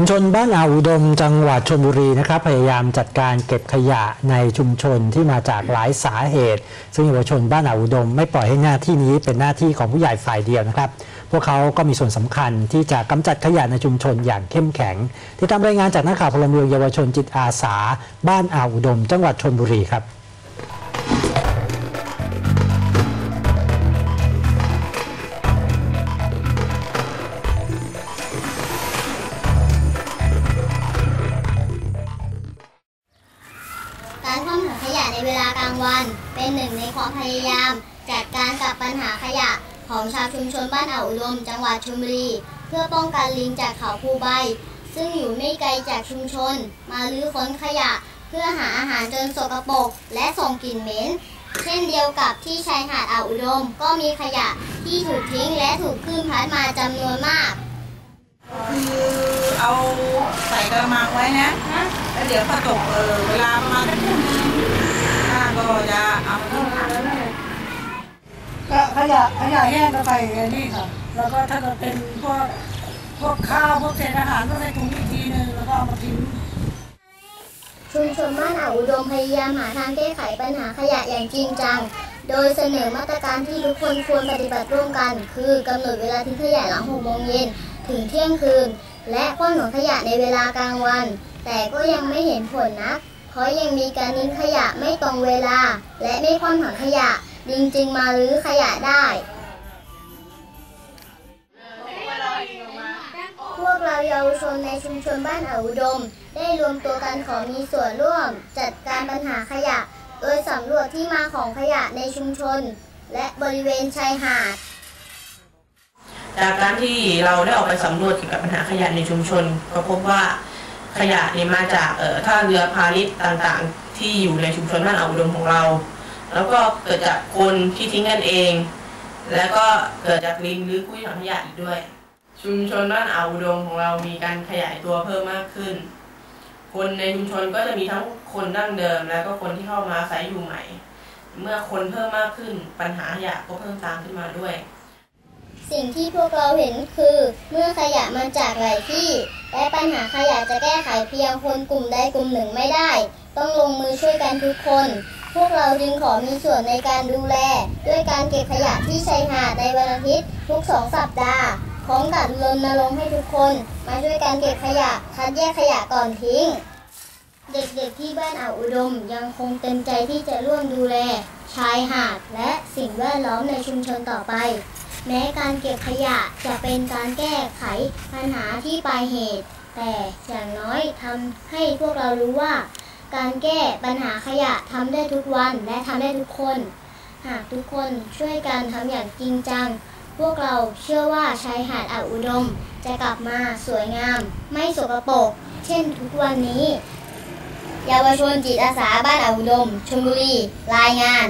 ชุมชนบ้านอ่าวอุดมจังหวัดชลบุรีนะครับพยายามจัดการเก็บขยะในชุมชนที่มาจากหลายสาเหตุ ซึ่งเยาวชนบ้านอ่าวอุดม ไม่ปล่อยให้หน้าที่นี้เป็นหน้าที่ของผู้ใหญ่ฝ่ายเดียวนะครับ พวกเขาก็มีส่วนสำคัญที่จะกำจัดขยะในชุมชนอย่างเข้มแข็ง ที่ทำรายงานจากนักข่าวพลเมืองเยาวชนจิตอาสา บ้านอ่าวอุดม จังหวัดชลบุรีครับ ในเวลากลางวัน เป็นหนึ่งในความพยายาม จัดการกับปัญหาขยะของชาวชุมชนบ้านอ่าวอุดมจังหวัดชลบุรี เพื่อป้องกันลิงจากเขาภูใบ ซึ่งอยู่ไม่ไกลจากชุมชน มาลื้อค้นขยะ เพื่อหาอาหารจนสกปรกและส่งกลิ่นเหม็นเช่นเดียวกับที่ชายหาดอ่าวอุดม ก็มีขยะที่ถูกทิ้งและถูกคลื่นพัดมาจำนวนมาก คือเอาใส่กระมังไว้นะ แล้วเดี๋ยวพอตกเออเวลาประมาณสักทุ่มนึงป้าก็จะเอามาทิ้งถัง ก็ ขยะขยะแห้งก็ใส่ไอ้นี่ค่ะ แล้วก็ถ้าเกิดเป็นพวกพวกข้าวพวกเศษอาหารก็ใส่ถุงอีกทีหนึงแล้วก็เอามาทิ้งชุมชนบ้านอ่าวอุดมพยายามหาทางแก้ไขปัญหาขยะอย่างจริงจัง โดยเสนอมาตรการที่ทุกคนควรปฏิบัติร่วมกัน คือกำหนดเวลาทิ้งขยะหลัง6โมงเย็นถึงเที่ยงคืน และคว่ำถังขยะในเวลากลางวัน แต่ก็ยังไม่เห็นผลนัก เพราะยังมีการทิ้งขยะไม่ตรงเวลา และไม่คว่ำถังขยะ ลิงจึงมารื้อขยะได้ พวกเราเยาวชนในชุมชนบ้านอาอุดม ได้รวมตัวกันขอมีส่วนร่วม จัดการปัญหาขยะ โดยสำรวจที่มาของขยะในชุมชน และบริเวณชายหาด จากการที่เราได้ออกไปสำรวจเกี่ยวกับปัญหาขยะในชุมชน ก็พบว่าขยะนี่มาจากท่าเรือพาณิชย์ต่างๆ ที่อยู่ในชุมชนบ้านอาอุดมของเรา แล้วก็เกิดจากคนที่ทิ้งกันเอง แล้วก็เกิดจากลิงหรือกุ้ยถังขยะอีกด้วย ชุมชนบ้านอ่าวอุดมของเรามีการขยายตัวเพิ่มมากขึ้น คนในชุมชนก็จะมีทั้งคนดั้งเดิม แล้วก็คนที่เข้ามาอาศัยอยู่ใหม่ เมื่อคนเพิ่มมากขึ้นปัญหาขยะก็เพิ่มตามขึ้นมาด้วยสิ่งที่พวกเราเห็นคือ เมื่อขยะมาจากหลายที่ และปัญหาขยะจะแก้ไขเพียงคนกลุ่มใดกลุ่มหนึ่งไม่ได้ ต้องลงมือช่วยกันทุกคน พวกเราจึงขอมีส่วนในการดูแล ด้วยการเก็บขยะที่ชายหาดในวันอาทิตย์ทุกสองสัปดาห์พร้อมกับรณรงค์ให้ทุกคน มาช่วยกันเก็บขยะคัดแยกขยะก่อนทิ้ง เด็กๆที่บ้านอ่าวอุดมยังคงเต็มใจที่จะร่วมดูแล ชายหาดและสิ่งแวดล้อมในชุมชนต่อไป แม้การเก็บขยะจะเป็นการแก้ไขปัญหาที่ปลายเหตุ แต่อย่างน้อยทำให้พวกเรารู้ว่า การแก้ปัญหาขยะทำได้ทุกวันและทำได้ทุกคน หากทุกคนช่วยกันทำอย่างจริงจัง พวกเราเชื่อว่าชายหาดอ่าวอุดม จะกลับมาสวยงาม ไม่สกปรกเช่นทุกวันนี้ เยาวชนจิตอาสาบ้านอ่าวอุดมชลบุรี รายงาน